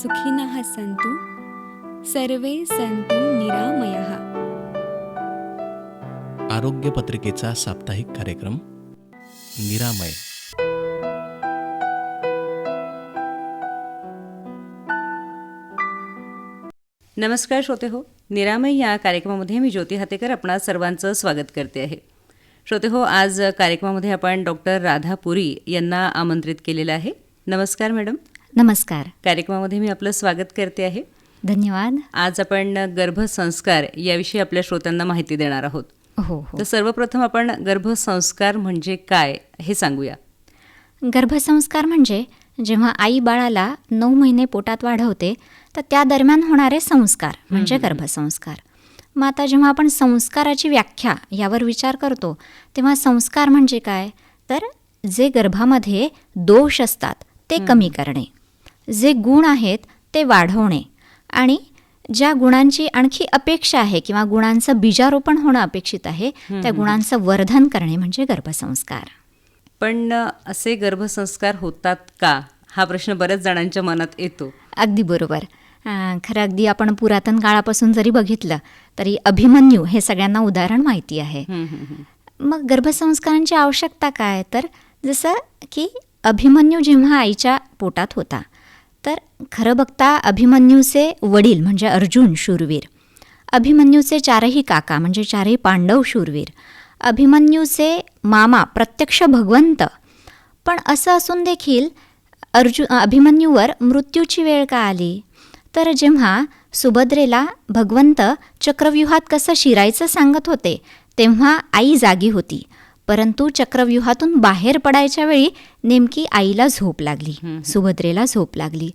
सुखिनः सन्तु। सर्वे सन्तु निरामयः। आरोग्य पत्रिकेचा साप्ताहिक कार्यक्रम निरामय। नमस्कार श्रोते हो निरामय या कार्यक्रमामध्ये मी ज्योती हातेकर आपणा सर्वांचं स्वागत करते आहे. श्रोते हो आज कार्यक्रमामध्ये आपण डॉक्टर राधा पुरी यांना आमंत्रित केलेलं आहे. नमस्कार मॅडम. नमस्कार. कार्यक्रमामध्ये मी आपलं स्वागत करते आहे. धन्यवाद. आज आपण गर्भसंस्कार याविषयी आपल्या श्रोत्यांना माहिती देणार आहोत. हो हो. तर सर्वप्रथम आपण गर्भसंस्कार म्हणजे काय हे सांगूया. गर्भसंस्कार म्हणजे जेव्हा आई बाळाला नऊ महिने पोटात वाढवते तर त्या दरम्यान होणारे संस्कार म्हणजे गर्भसंस्कार. मग आता जेव्हा आपण संस्काराची व्याख्या यावर विचार करतो तेव्हा संस्कार म्हणजे काय? तर जे गर्भामध्ये दोष असतात ते कमी करणे. जे गुण आहेत ते वाढवणे. आणि ज्या गुणांची आणखी अपेक्षा आहे किंवा गुणांचं बीजारोपण होणं अपेक्षित आहे त्या गुणांचं वर्धन करणे म्हणजे गर्भसंस्कार. पण असे गर्भसंस्कार होतात का? हा प्रश्न बऱ्याच जणांच्या मनात येतो. अगदी बरोबर. खरं अगदी आपण पुरातन काळापासून जरी बघितलं तरी अभिमन्यू हे सगळ्यांना उदाहरण माहिती आहे. मग गर्भसंस्कारांची आवश्यकता काय? तर जसं की अभिमन्यू जेव्हा आईच्या पोटात होता तर खरं बघता अभिमन्यूचे वडील म्हणजे अर्जुन शूरवीर. अभिमन्यूचे चारही काका म्हणजे चारही पांडव शूरवीर. अभिमन्यूचे मामा प्रत्यक्ष भगवंत. पण असं असून देखील अर्जु अभिमन्यूवर मृत्यूची वेळ का आली? तर जेव्हा सुभद्रेला भगवंत चक्रव्यूहात कसं शिरायचं सांगत होते तेव्हा आई जागी होती. परंतु चक्रव्यूहातून बाहेर पडायच्या वेळी नेमकी आईला झोप लागली सुभद्रेला झोप लागली.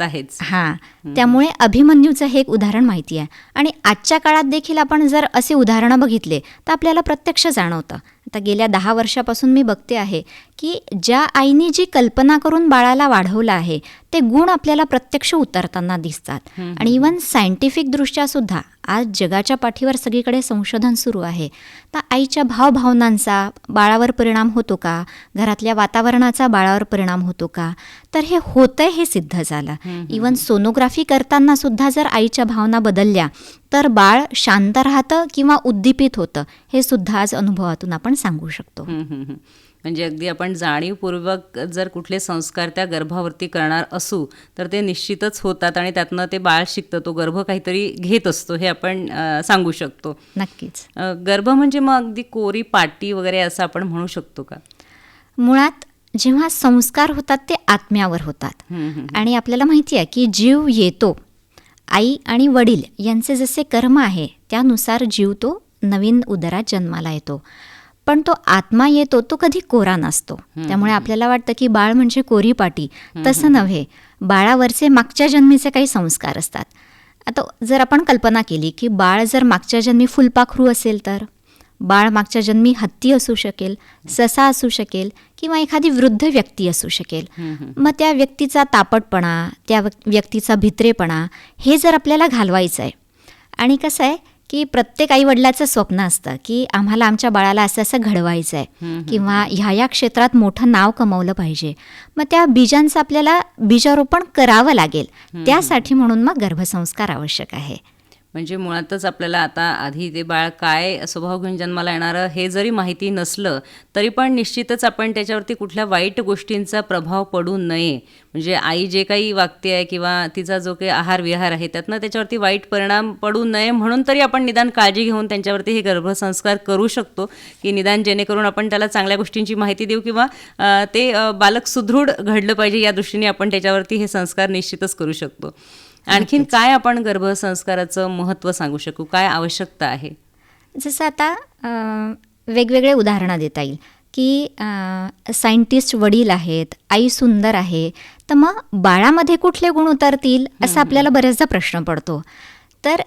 आहेच हां त्यामुळे अभिमन्यूचं हे एक उदाहरण माहिती आहे. आणि आजच्या काळात देखील आपण जर असे उदाहरणं बघितले तर आपल्याला प्रत्यक्ष जाणवतं. आता गेल्या दहा वर्षापासून मी बघते आहे की ज्या आईने जी कल्पना करून बाळाला वाढवलं आहे ते गुण आपल्याला प्रत्यक्ष उतरताना दिसतात. आणि इवन सायंटिफिकदृष्ट्या सुद्धा आज जगाच्या पाठीवर सगळीकडे संशोधन सुरू आहे. तर आईच्या भावभावनांचा बाळावर परिणाम होतो का? घरातल्या वातावरणाचा बाळावर परिणाम होतो का? तर हे होतंय हे सिद्ध झालं. इवन सोनोग्राफी करताना सुद्धा जर आईच्या भावना बदलल्या तर बाळ शांत राहतं किंवा उद्दीपित होतं हे सुद्धा आज अनुभवातून आपण सांगू शकतो. म्हणजे अगदी आपण जाणीवपूर्वक जर कुठले संस्कार त्या गर्भावरती करणार असू तर ते निश्चितच होतात आणि त्यातनं ते बाळ शिकतं. तो गर्भ काहीतरी घेत असतो हे आपण सांगू शकतो. नक्कीच. गर्भ म्हणजे मग अगदी कोरी पाटी वगैरे असं आपण म्हणू शकतो का? मुळात जेव्हा संस्कार होतात ते आत्म्यावर होतात. आणि आपल्याला माहिती आहे की जीव येतो. आई आणि वडील यांचे जसे कर्म आहे त्यानुसार जीव तो नवीन उदरात जन्माला येतो. पण तो आत्मा येतो तो कधी कोरा नसतो. त्यामुळे आपल्याला वाटतं की बाळ म्हणजे कोरी पाटी तसं नव्हे. बाळावरचे मागच्या जन्मीचे काही संस्कार असतात. आता जर आपण कल्पना केली की बाळ जर मागच्या जन्मी फुलपाखरू असेल तर? बाळ मागच्या जन्मी हत्ती असू शकेल ससा असू शकेल किंवा एखादी वृद्ध व्यक्ती असू शकेल. मग त्या व्यक्तीचा तापटपणा त्या व्यक- व्यक्तीचा भित्रेपणा हे जर आपल्याला घालवायचं आहे आणि कसं आहे की प्रत्येक आईवडिलाचं स्वप्न असतं की आम्हाला आमच्या बाळाला असं असं घडवायचं आहे किंवा ह्या या क्षेत्रात मोठं नाव कमवलं पाहिजे. मग त्या बीजांचं आपल्याला बीजारोपण करावं लागेल. त्यासाठी म्हणून मग गर्भसंस्कार आवश्यक आहे. म्हणजे मुळातच आपल्याला आता आधी ते बाळ काय स्वभाव घेऊन जन्माला येणारं हे जरी माहिती नसलं तरी पण निश्चितच आपण त्याच्यावरती कुठल्या वाईट गोष्टींचा प्रभाव पडू नये. म्हणजे आई जे काही वागते आहे किंवा तिचा जो काही आहार विहार आहे त्यातनं त्याच्यावरती वाईट परिणाम पडू नये म्हणून तरी आपण निदान काळजी घेऊन त्यांच्यावरती हे गर्भसंस्कार करू शकतो की निदान जेणेकरून आपण त्याला चांगल्या गोष्टींची माहिती देऊ किंवा ते बालक सुदृढ घडलं पाहिजे या दृष्टीने आपण त्याच्यावरती हे संस्कार निश्चितच करू शकतो. आणखीन काय आपण गर्भसंस्काराचं महत्त्व सांगू शकू? काय आवश्यकता आहे? जसं आता वेगवेगळे उदाहरणं देता येईल की सायंटिस्ट वडील आहेत आई सुंदर आहे तर मग बाळामध्ये कुठले गुण उतरतील असा आपल्याला बऱ्याचदा प्रश्न पडतो. तर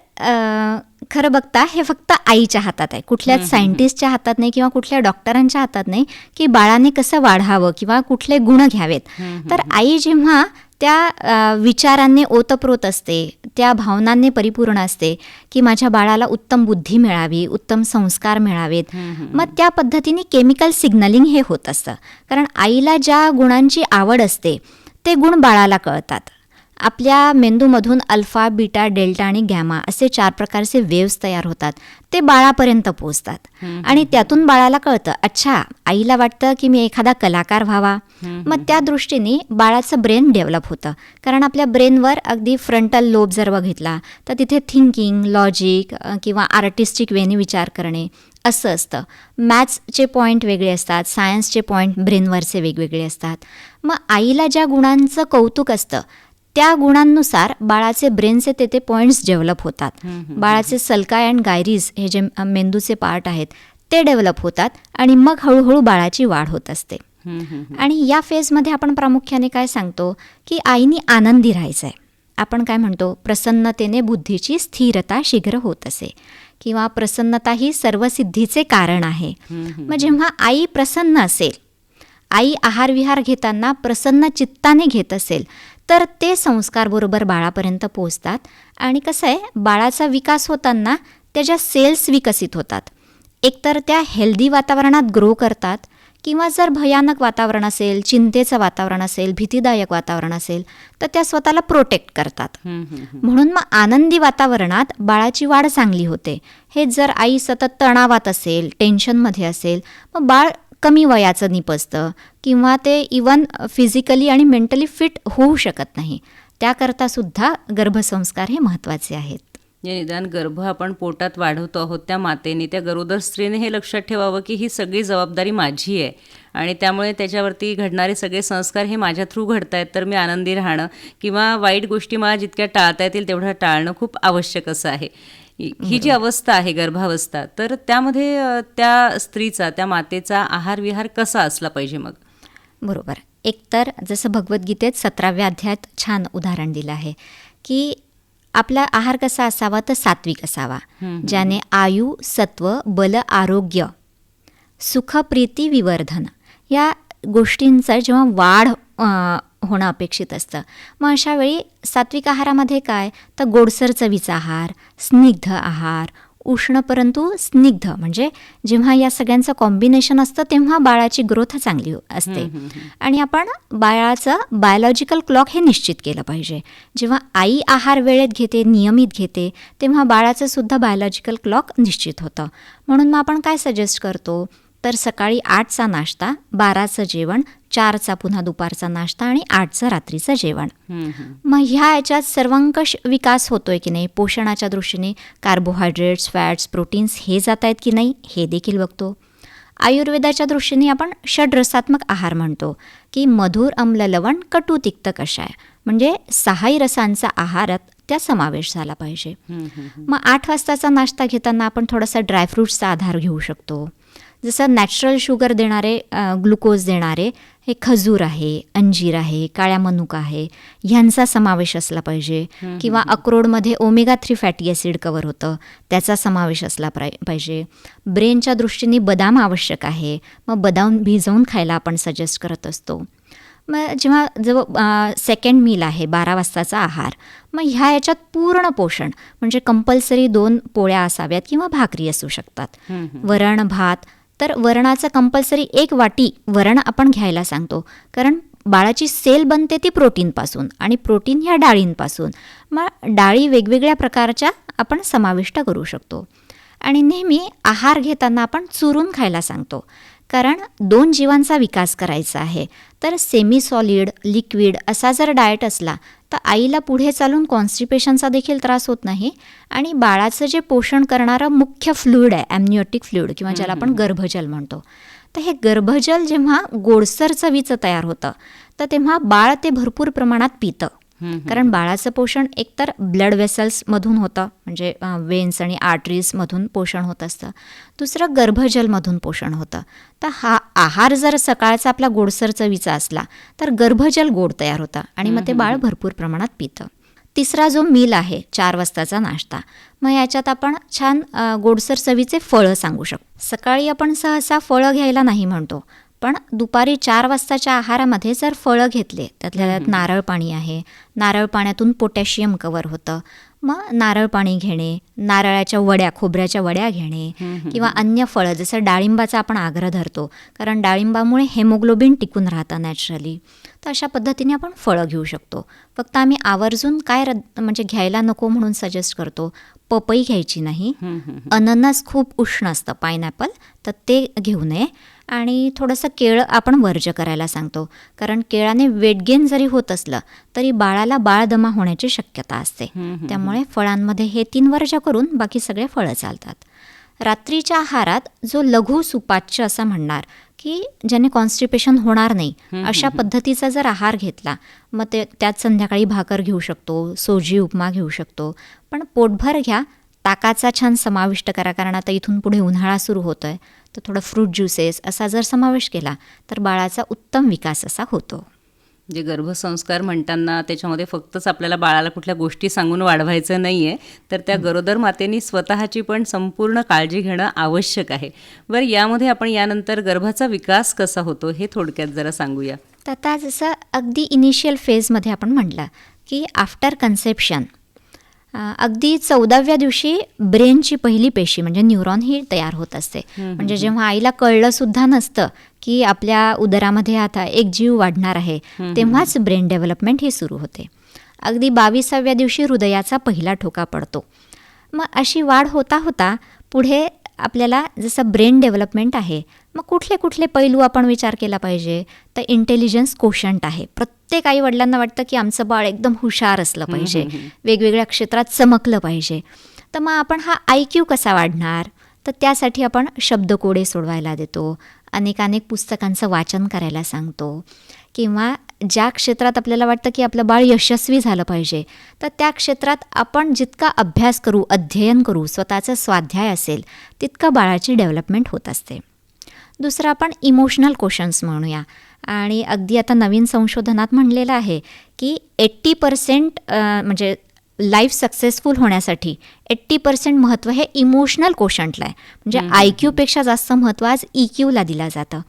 खरं बघता हे फक्त आईच्या हातात आहे. कुठल्याच सायंटिस्टच्या हातात नाही किंवा कुठल्या डॉक्टरांच्या हातात नाही की बाळाने कसं वाढावं किंवा कुठले गुण घ्यावेत. तर आई जेव्हा त्या विचारांनी ओतप्रोत असते त्या भावनांनी परिपूर्ण असते की माझ्या बाळाला उत्तम बुद्धी मिळावी उत्तम संस्कार मिळावेत मग त्या पद्धतीने केमिकल सिग्नलिंग हे होत असतं. कारण आईला ज्या गुणांची आवड असते ते गुण बाळाला कळतात. आपल्या मेंदूमधून अल्फा बीटा डेल्टा आणि गॅमा असे चार प्रकारचे वेव्स तयार होतात. ते बाळापर्यंत पोचतात आणि त्यातून बाळाला कळतं अच्छा आईला वाटतं की मी एखादा कलाकार व्हावा. मग त्या दृष्टीने बाळाचं ब्रेन डेव्हलप होतं. कारण आपल्या ब्रेनवर अगदी फ्रंटल लोब जर बघितला तर तिथे थिंकिंग लॉजिक किंवा आर्टिस्टिक वेने विचार करणे असं असतं. मॅथ्सचे पॉईंट वेगळे असतात सायन्सचे पॉईंट ब्रेनवरचे वेगवेगळे असतात. मग आईला ज्या गुणांचं कौतुक असतं त्या गुणांनुसार बाळाचे ब्रेनचे तेथे पॉईंट्स डेव्हलप होतात. बाळाचे सलकाय अँड गायरीज हे जे मेंदूचे पार्ट आहेत ते डेव्हलप होतात आणि मग हळूहळू बाळाची वाढ होत असते. आणि या फेजमध्ये आपण प्रामुख्याने काय सांगतो की आईनी आनंदी राहायचं आहे आपण काय म्हणतो प्रसन्नतेने बुद्धीची स्थिरता शीघ्र होत असे. किंवा प्रसन्नता ही सर्व सिद्धीचे कारण आहे. मग जेव्हा आई प्रसन्न असेल आई आहार विहार घेताना प्रसन्न चित्ताने घेत असेल तर ते संस्कार बरोबर बाळापर्यंत पोचतात आणि कसं आहे बाळाचा विकास होताना त्याच्या सेल्स विकसित होतात. एकतर त्या हेल्दी वातावरणात ग्रो करतात किंवा जर भयानक वातावरण असेल चिंतेचं वातावरण असेल भीतीदायक वातावरण असेल तर त्या स्वतःला प्रोटेक्ट करतात. म्हणून मग आनंदी वातावरणात बाळाची वाढ चांगली होते. हे जर आई सतत तणावात असेल टेन्शनमध्ये असेल मग बाळ कमी वयाचं निपजतं किंवा ते इवन फिजिकली आणि मेंटली फिट होऊ शकत नाही. त्याकरता सुद्धा गर्भसंस्कार हे महत्त्वाचे आहेत. जे निदान गर्भ आपण पोटात वाढवतो आहोत त्या मातेने त्या गरोदर स्त्रीने हे लक्षात ठेवावं की ही सगळी जबाबदारी माझी आहे. आणि त्यामुळे त्याच्यावरती घडणारे सगळे संस्कार हे माझ्या थ्रू घडत आहेत तर मी आनंदी राहणं किंवा वाईट गोष्टी मला जितक्या टाळता येतील तेवढं टाळणं खूप आवश्यक असं आहे. ही जी अवस्था आहे गर्भावस्था तर त्यामध्ये त्या स्त्रीचा त्या मातेचा आहार विहार कसा असला पाहिजे मग? बरोबर. एकतर जसं भगवद्गीतेत सतराव्या अध्यायात छान उदाहरण दिलं आहे की आपला आहार कसा असावा तर सात्विक असावा. ज्याने आयु सत्व बल आरोग्य सुख प्रीती विवर्धन या गोष्टींचं जेव्हा वाढ होणं अपेक्षित असतं. मग अशा वेळी सात्विक आहारामध्ये काय? तर गोडसर चवीचा आहार स्निग्ध आहार उष्ण परंतु स्निग्ध. म्हणजे जेव्हा या सगळ्यांचं कॉम्बिनेशन असतं तेव्हा बाळाची ग्रोथ चांगली असते. आणि आपण बाळाचं बायोलॉजिकल क्लॉक हे निश्चित केलं पाहिजे. जेव्हा आई आहार वेळेत घेते नियमित घेते तेव्हा बाळाचं सुद्धा बायोलॉजिकल क्लॉक निश्चित होतं. म्हणून मग आपण काय सजेस्ट करतो? तर सकाळी आठचा नाश्ता बाराचं जेवण चारचा पुन्हा दुपारचा नाश्ता आणि आठचं रात्रीचं जेवण. मग ह्या याच्यात सर्वंकष विकास होतोय की नाही? पोषणाच्या दृष्टीने कार्बोहायड्रेट्स फॅट्स प्रोटीन्स हे जात आहेत की नाही हे देखील बघतो. आयुर्वेदाच्या दृष्टीने आपण षड्रसात्मक आहार म्हणतो की मधुर अम्ल लवण कटू तिक्त कषाय म्हणजे सहाही रसांचा आहारात त्या समावेश झाला पाहिजे. मग आठ वाजताचा नाश्ता घेताना आपण थोडासा ड्रायफ्रूट्सचा आधार घेऊ शकतो. जसं नॅचरल शुगर देणारे ग्लुकोज देणारे हे खजूर आहे अंजीर आहे काळ्या मनुका आहे ह्यांचा समावेश असला पाहिजे. किंवा अक्रोडमध्ये omega three fatty acid cover होतं त्याचा समावेश असला पाहिजे. ब्रेनच्या दृष्टीने बदाम आवश्यक आहे. मग बदाम भिजवून खायला आपण सजेस्ट करत असतो. मग जेव्हा जवळ सेकंड मील आहे बारा वाजताचा आहार मग ह्या याच्यात पूर्ण पोषण म्हणजे कंपल्सरी दोन पोळ्या असाव्यात किंवा भाकरी असू शकतात. वरण भात तर वरणाचं कंपल्सरी एक वाटी वरण आपण घ्यायला सांगतो. कारण बाळाची सेल बनते ती प्रोटीनपासून आणि प्रोटीन ह्या डाळींपासून. मग डाळी वेगवेगळ्या प्रकारच्या आपण समाविष्ट करू शकतो. आणि नेहमी आहार घेताना आपण चुरून खायला सांगतो. कारण दोन जीवांचा विकास करायचा आहे. तर सेमी सॉलिड लिक्विड असा जर डाएट असला तर आईला पुढे चालून कॉन्स्टिपेशनचा देखील त्रास होत नाही. आणि बाळाचं जे पोषण करणारं मुख्य फ्लुइड आहे ॲम्निओटिक फ्लुइड किंवा ज्याला आपण गर्भजल म्हणतो. तर हे गर्भजल जेव्हा गोडसर चवीचं तयार होतं तर तेव्हा बाळ ते भरपूर प्रमाणात पितं. कारण बाळाचं पोषण एकतर ब्लड वेसल्समधून होतं म्हणजे वेन्स आणि आर्टरीजमधून पोषण होत असतं. दुसरं गर्भजलमधून पोषण होतं. तर हा आहार जर सकाळचा आपला गोडसर चवीचा असला तर गर्भजल गोड तयार होतं आणि मग ते बाळ भरपूर प्रमाणात पितं. तिसरा जो मील आहे चार वाजताचा नाश्ता मग याच्यात आपण छान गोडसर चवीचे फळं सांगू शकतो. सकाळी आपण सहसा फळं घ्यायला नाही म्हणतो. पण दुपारी चार वाजताच्या आहारामध्ये जर फळं घेतले त्यातल्या त्यात नारळ पाणी आहे. नारळ पाण्यातून पोटॅशियम कवर होतं. मग नारळ पाणी घेणे नारळाच्या वड्या खोबऱ्याच्या वड्या घेणे किंवा अन्य फळं जसं डाळिंबाचा आपण आग्रह धरतो. कारण डाळिंबामुळे हेमोग्लोबिन टिकून राहतं नॅचरली तर अशा पद्धतीने आपण फळं घेऊ शकतो. फक्त आम्ही आवर्जून काय रद्द म्हणजे घ्यायला नको म्हणून सजेस्ट करतो पपई घ्यायची नाही. अननस खूप उष्ण असतं पायनॅपल तर ते घेऊ नये. आणि थोडंसं केळं आपण वर्ज करायला सांगतो. कारण केळाने वेट गेन जरी होत असलं तरी बाळाला बाळदमा होण्याची शक्यता असते. त्यामुळे फळांमध्ये हे तीन वर्ज करून बाकी सगळे फळं चालतात. रात्रीच्या आहारात जो लघु सुपाच्य असं म्हणणार की ज्याने कॉन्स्टिपेशन होणार नाही अशा पद्धतीचा जर आहार घेतला मग ते त्यात संध्याकाळी भाकर घेऊ शकतो सोजी उपमा घेऊ शकतो. पण पोटभर घ्या ताकाचा छान समाविष्ट करा कारण आता इथून पुढे उन्हाळा सुरू होतो आहे तर थोडं फ्रूट ज्युसेस असा जर समावेश केला तर बाळाचा उत्तम विकास असा होतो. जे गर्भसंस्कार म्हणताना त्याच्यामध्ये फक्तच आपल्याला बाळाला कुठल्या गोष्टी सांगून वाढवायचं नाही आहे तर त्या गरोदर मातेनी स्वतःची पण संपूर्ण काळजी घेणं आवश्यक आहे. बरं यामध्ये आपण यानंतर गर्भाचा विकास कसा होतो हे थोडक्यात जरा सांगूया. तर आता जसं अगदी इनिशियल फेजमध्ये आपण म्हटलं की आफ्टर कन्सेप्शन अगदी चौदाव्या दिवशी ब्रेनची पहिली पेशी म्हणजे न्यूरॉन ही तयार होत असते. म्हणजे जेव्हा आईला कळलं सुद्धा नसतं की आपल्या उदरामध्ये आता एक जीव वाढणार आहे. तेव्हाच ब्रेन डेव्हलपमेंट ही सुरू होते. अगदी बावीसाव्या दिवशी हृदयाचा पहिला ठोका पडतो. मग अशी वाढ होता होता पुढे आपल्याला जसं ब्रेन डेव्हलपमेंट आहे मग कुठले कुठले पैलू आपण विचार केला पाहिजे? तर इंटेलिजन्स कोशंट आहे. प्रत्येक आई वडिलांना वाटतं की आमचं बाळ एकदम हुशार असलं पाहिजे. वेगवेगळ्या क्षेत्रात चमकलं पाहिजे. तर मग आपण हा आय क्यू कसा वाढणार? तर त्यासाठी आपण शब्दकोडे सोडवायला देतो. अनेकानेक पुस्तकांचं वाचन करायला सांगतो. किंवा ज्या क्षेत्रात आपल्याला वाटतं की आपलं बाळ यशस्वी झालं पाहिजे तर त्या क्षेत्रात आपण जितका अभ्यास करू अध्ययन करू स्वतःचं स्वाध्याय असेल तितकं बाळाची डेव्हलपमेंट होत असते. दुसरं आपण इमोशनल क्वेश्चन्स म्हणूया. आणि अगदी आता नवीन संशोधनात म्हणलेलं आहे की एट्टी पर्सेंट म्हणजे लाईफ सक्सेसफुल होण्यासाठी एट्टी पर्सेंट महत्त्व हे इमोशनल कोशंटला आहे. म्हणजे आय क्यूपेक्षा जास्त महत्त्व आज ई क्यूला दिलं जातं.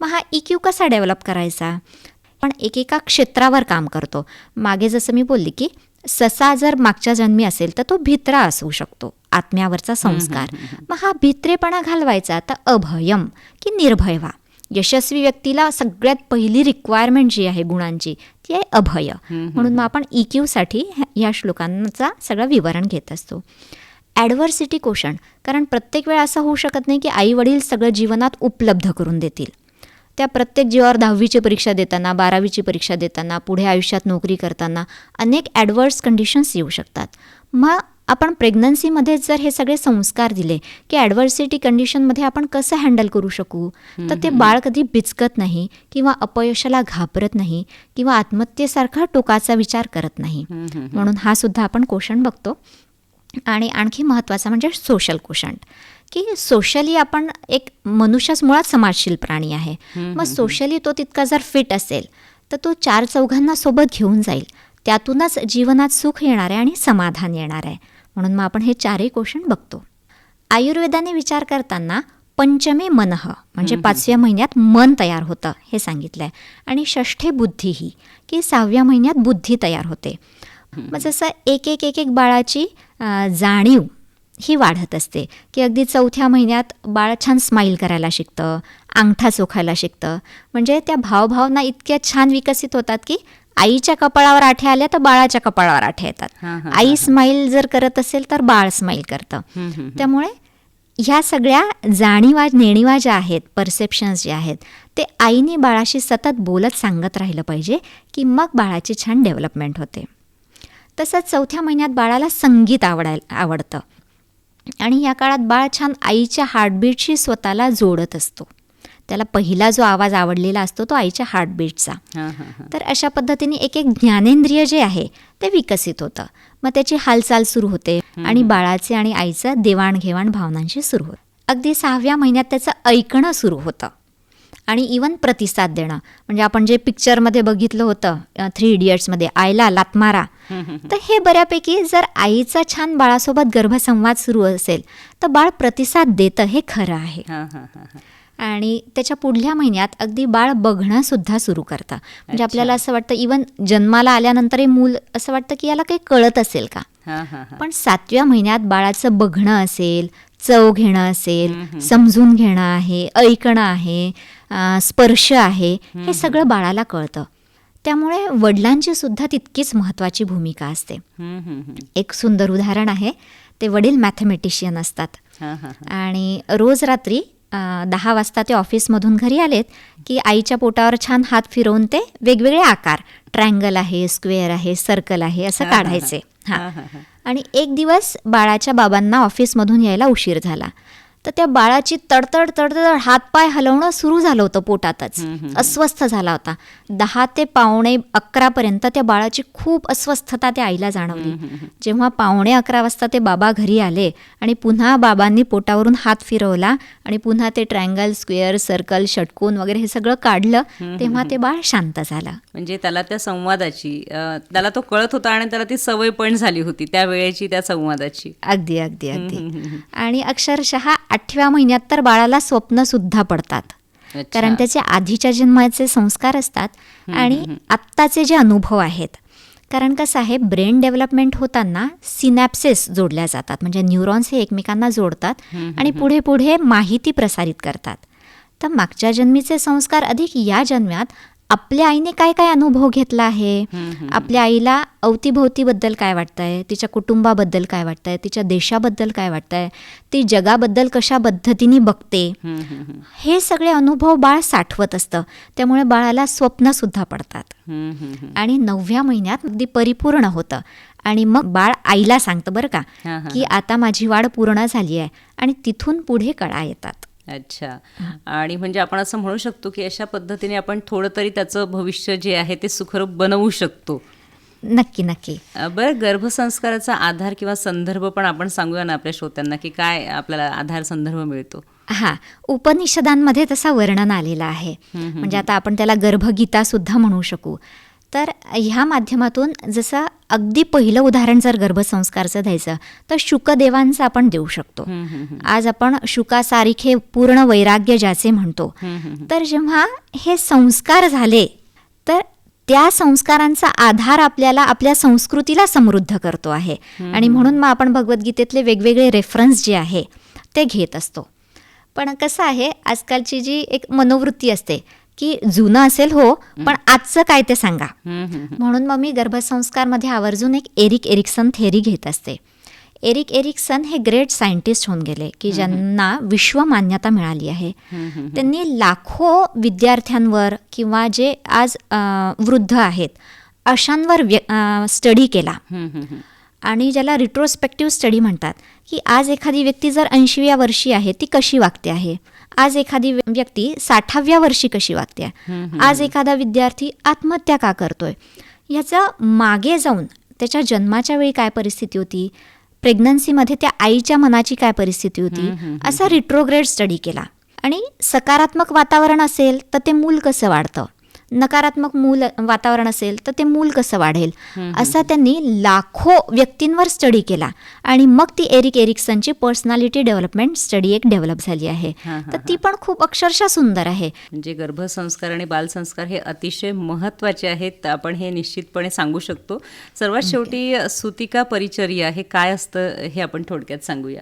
मग हा ई क्यू कसा डेव्हलप करायचा? पण एकेका क्षेत्रावर काम करतो. मागे जसं मी बोलली की ससा जर मागच्या जन्मी असेल तर तो भित्रा असू शकतो आत्म्यावरचा संस्कार. मग हा भित्रेपणा घालवायचा तर अभयम की निर्भय व्हा. यशस्वी व्यक्तीला सगळ्यात पहिली रिक्वायरमेंट जी आहे गुणांची ती आहे अभय. म्हणून मग आपण ई क्यूसाठी ह्या श्लोकांचा सगळं विवरण घेत असतो. ॲडव्हर्सिटी कोशण कारण प्रत्येक वेळा असं होऊ शकत नाही की आई वडील सगळं जीवनात उपलब्ध करून देतील. त्या प्रत्येक जीवावर दहावीची परीक्षा देताना बारावीची परीक्षा देताना पुढे आयुष्यात नोकरी करताना अनेक ॲडवर्स कंडिशन्स येऊ शकतात. मग आपण प्रेग्नन्सीमध्ये जर हे सगळे संस्कार दिले की ॲडव्हर्सिटी कंडिशनमध्ये आपण कसं हँडल करू शकू? तर ते बाळ कधी बिचकत नाही किंवा अपयशाला घाबरत नाही किंवा आत्महत्येसारखा टोकाचा विचार करत नाही. म्हणून हा सुद्धा आपण क्वेश्चन बघतो. आणि आणखी महत्त्वाचा म्हणजे सोशल क्वेश्चन की सोशली आपण एक मनुष्यच मुळात समाजशील प्राणी आहे. मग सोशली तो तितका जर फिट असेल तर तो चार चौघांना सोबत घेऊन जाईल. त्यातूनच जीवनात सुख येणार आहे आणि समाधान येणार आहे. म्हणून मग आपण हे चारही क्वेश्चन बघतो. आयुर्वेदाने विचार करताना पंचमे मनः म्हणजे पाचव्या महिन्यात मन तयार होतं हे सांगितलं आहे आणि षष्ठे बुद्धीही की सहाव्या महिन्यात बुद्धी तयार होते. मग जसं एक एक एक एक बाळाची जाणीव ही वाढत असते की अगदी चौथ्या महिन्यात बाळ छान स्माईल करायला शिकतं अंगठा चोखायला शिकतं. म्हणजे त्या भावभावना इतक्या छान विकसित होतात की आईच्या कपाळावर आठे आल्या तर बाळाच्या कपाळावर आठे येतात. आई स्माईल जर करत असेल तर बाळ स्माईल करतं. त्यामुळे ह्या सगळ्या जाणीवा नेणीवा ज्या आहेत परसेप्शन्स जे आहेत ते आईने बाळाशी सतत बोलत सांगत राहिलं पाहिजे की मग बाळाची छान डेव्हलपमेंट होते. तसंच चौथ्या महिन्यात बाळाला संगीत आवडायला आवडतं. आणि या काळात बाळ छान आईच्या हार्टबीटशी स्वतःला जोडत असतो. त्याला पहिला जो आवाज आवडलेला असतो तो आईच्या हार्टबीटचा तर अशा पद्धतीने एक एक ज्ञानेंद्रिय जे आहे ते विकसित होतं. मग त्याची हालचाल सुरू होते आणि बाळाचे आणि आईचं देवाणघेवाण भावनांशी सुरू होतं. अगदी सहाव्या महिन्यात त्याचं ऐकणं सुरू होतं. आणि इवन प्रतिसाद देणं. म्हणजे आपण जे पिक्चरमध्ये बघितलं होतं थ्री इडियट्समध्ये आईला लातमारा तर हे बऱ्यापैकी जर आईचा छान बाळासोबत गर्भसंवाद सुरू असेल तर बाळ प्रतिसाद देतं हे खरं आहे. आणि त्याच्या पुढल्या महिन्यात अगदी बाळ बघणं सुद्धा सुरू करतं. म्हणजे आपल्याला असं वाटतं इवन जन्माला आल्यानंतरही मूल असं वाटतं की याला काही कळत असेल का? पण सातव्या महिन्यात बाळाचं बघणं असेल चव घेणं असेल समजून घेणं आहे ऐकणं आहे स्पर्श आहे हे सगळं बाळाला कळतं. त्यामुळे वडिलांची सुद्धा तितकीच महत्त्वाची भूमिका असते. एक सुंदर उदाहरण आहे ते वडील मॅथमॅटिशियन असतात. आणि रोज रात्री दहा वाजता ते ऑफिसमधून घरी आलेत की आईच्या पोटावर छान हात फिरवून ते वेगवेगळे आकार ट्रायंगल आहे स्क्वेअर आहे सर्कल आहे असं. काढायचे हा. आणि एक दिवस बाळाच्या बाबांना ऑफिसमधून यायला उशीर झाला तर त्या बाळाची तडतड तडतड हातपाय हलवणं सुरू झालं होतं पोटातच. अस्वस्थ झाला होता. दहा ते पावणे अकरापर्यंत त्या बाळाची खूप अस्वस्थता त्या आईला जाणवली. जेव्हा पावणे अकरा वाजता ते बाबा घरी आले आणि पुन्हा बाबांनी पोटावरून हात फिरवला आणि पुन्हा ते ट्रायंगल स्क्वेअर सर्कल षटकोन वगैरे हे सगळं काढलं तेव्हा ते बाळ शांत झालं. म्हणजे त्याला त्या संवादाची त्याला तो कळत होता आणि त्याला ती सवय पण झाली होती त्या वेळेची त्या संवादाची. अगदी अगदी अगदी. आणि अक्षरशः आठव्या महिन्यात तर बाळाला स्वप्न सुद्धा पडतात. कारण त्याचे आधीच्या जन्माचे संस्कार असतात आणि आत्ताचे जे अनुभव आहेत. कारण कसं आहे ब्रेन डेव्हलपमेंट होताना सिनॅप्सेस जोडल्या जातात. म्हणजे न्यूरॉन्स हे एकमेकांना जोडतात आणि पुढे पुढे माहिती प्रसारित करतात. तर मागच्या जन्मीचे संस्कार अधिक या जन्मात आपल्या आईने काय काय अनुभव घेतला आहे? आपल्या आईला अवतीभोवतीबद्दल काय वाटतंय? तिच्या कुटुंबाबद्दल काय वाटतंय? तिच्या देशाबद्दल काय वाटतंय? ती जगाबद्दल कशा पद्धतीने बघते. हे सगळे अनुभव बाळ साठवत असतं. त्यामुळे बाळाला स्वप्नसुद्धा पडतात. हम्म, हम्म, हम्म. आणि नवव्या महिन्यात अगदी परिपूर्ण होतं. आणि मग बाळ आईला सांगतं बरं का की आता माझी वाढ पूर्ण झाली आहे आणि तिथून पुढे कळा येतात. अच्छा. आणि म्हणजे आपण असं म्हणू शकतो की अशा पद्धतीने आपण थोडं तरी त्याचं भविष्य जे आहे ते सुखरूप बनवू शकतो. नक्की नक्की. बरं गर्भसंस्काराचा आधार किंवा संदर्भ पण आपण सांगूया ना आपल्या श्रोत्यांना की काय आपल्याला आधार संदर्भ मिळतो. हा उपनिषदांमध्ये तसा वर्णन आलेला आहे. म्हणजे आता आपण त्याला गर्भगीता सुद्धा म्हणू शकू. तर ह्या माध्यमातून जसं अगदी पहिलं उदाहरण जर गर्भसंस्कारचं द्यायचं तर शुकदेवांचं आपण देऊ शकतो. आज आपण शुकासारिखे पूर्ण वैराग्य ज्याचे म्हणतो तर जेव्हा हे संस्कार झाले तर त्या संस्कारांचा आधार आपल्याला आपल्या संस्कृतीला समृद्ध करतो आहे. आणि म्हणून मग आपण भगवद्गीतेतले वेगवेगळे रेफरन्स जे आहे ते घेत असतो. पण कसं आहे आजकालची जी एक मनोवृत्ती असते की जुनं असेल हो पण आजचं काय ते सांगा. म्हणून मग मी गर्भसंस्कारमध्ये आवर्जून एक एरिक एरिक्सन थेरी घेत असते. एरिक एरिक्सन हे ग्रेट सायंटिस्ट होऊन गेले की ज्यांना विश्व मान्यता मिळाली आहे. त्यांनी लाखो विद्यार्थ्यांवर किंवा जे आज वृद्ध आहेत अशांवर स्टडी केला. आणि ज्याला रिट्रोस्पेक्टिव्ह स्टडी म्हणतात की आज एखादी व्यक्ती जर ऐंशीव्या वर्षी आहे ती कशी वागते आहे? आज एखादी व्य- व्यक्ती साठाव्या वर्षी कशी वागते? आज एखादा विद्यार्थी आत्महत्या का करतोय? ह्याचं मागे जाऊन त्याच्या जन्माच्या वेळी काय परिस्थिती होती? प्रेग्नन्सीमध्ये त्या आईच्या मनाची काय परिस्थिती होती? असा रिट्रोग्रेड स्टडी केला. आणि सकारात्मक वातावरण असेल तर ते मूल कसं वाढतं? नकारात्मक मूल वातावरण असेल तर ते मूल कसं वाढेल? असा त्यांनी लाखो व्यक्तींवर स्टडी केला. आणि मग ती एरिक एरिक्सनची पर्सनॅलिटी डेव्हलपमेंट स्टडी एक डेव्हलप झाली आहे. तर ती पण खूप अक्षरशः सुंदर आहे. म्हणजे गर्भसंस्कार आणि बालसंस्कार हे अतिशय महत्त्वाचे आहेत आपण हे निश्चितपणे सांगू शकतो. सर्वात शेवटी सुतिका परिचर्या हे काय असतं हे आपण थोडक्यात सांगूया.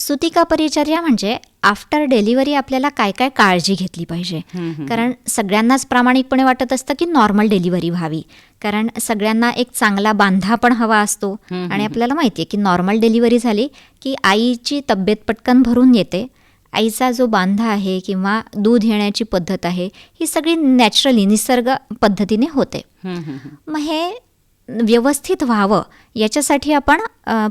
सुतिका परिचर्या म्हणजे आफ्टर डिलिव्हरी आपल्याला काय काय काळजी घेतली पाहिजे. कारण सगळ्यांनाच प्रामाणिकपणे वाटत असतं की नॉर्मल डिलिव्हरी व्हावी. कारण सगळ्यांना एक चांगला बांधा पण हवा असतो. आणि आपल्याला माहिती आहे की नॉर्मल डिलिव्हरी झाली की आईची तब्येत पटकन भरून येते. आईचा जो बांधा आहे किंवा दूध येण्याची पद्धत आहे ही सगळी नॅचरली निसर्ग पद्धतीने होते. मग हे व्यवस्थित व्हावं याच्यासाठी आपण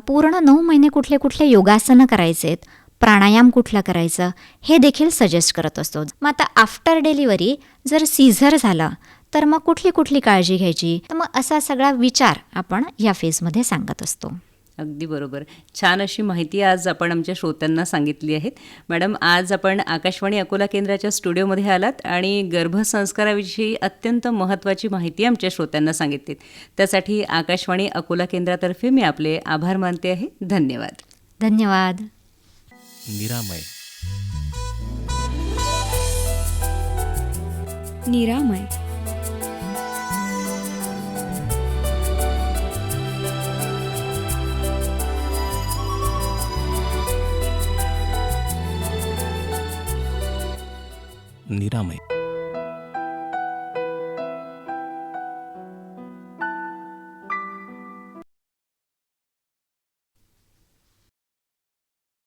पूर्ण नऊ महिने कुठले कुठले योगासनं करायचे आहेत प्राणायाम कुठला करायचं हे देखील सजेस्ट करत असतो. मग आता आफ्टर डिलिव्हरी जर सीझर झालं तर मग कुठली कुठली काळजी घ्यायची? तर मग असा सगळा विचार आपण या फेजमध्ये सांगत असतो. अगदी बरोबर. छान अशी माहिती आज आपण आमच्या श्रोत्यांना सांगितली आहेत. मॅडम आज आपण आकाशवाणी अकोला केंद्राच्या स्टुडिओमध्ये आलात आणि गर्भसंस्काराविषयी अत्यंत महत्त्वाची माहिती आमच्या श्रोत्यांना सांगितलीत त्यासाठी आकाशवाणी अकोला केंद्रातर्फे मी आपले आभार मानते आहे. धन्यवाद. धन्यवाद. निरामय. निरामय. निरामय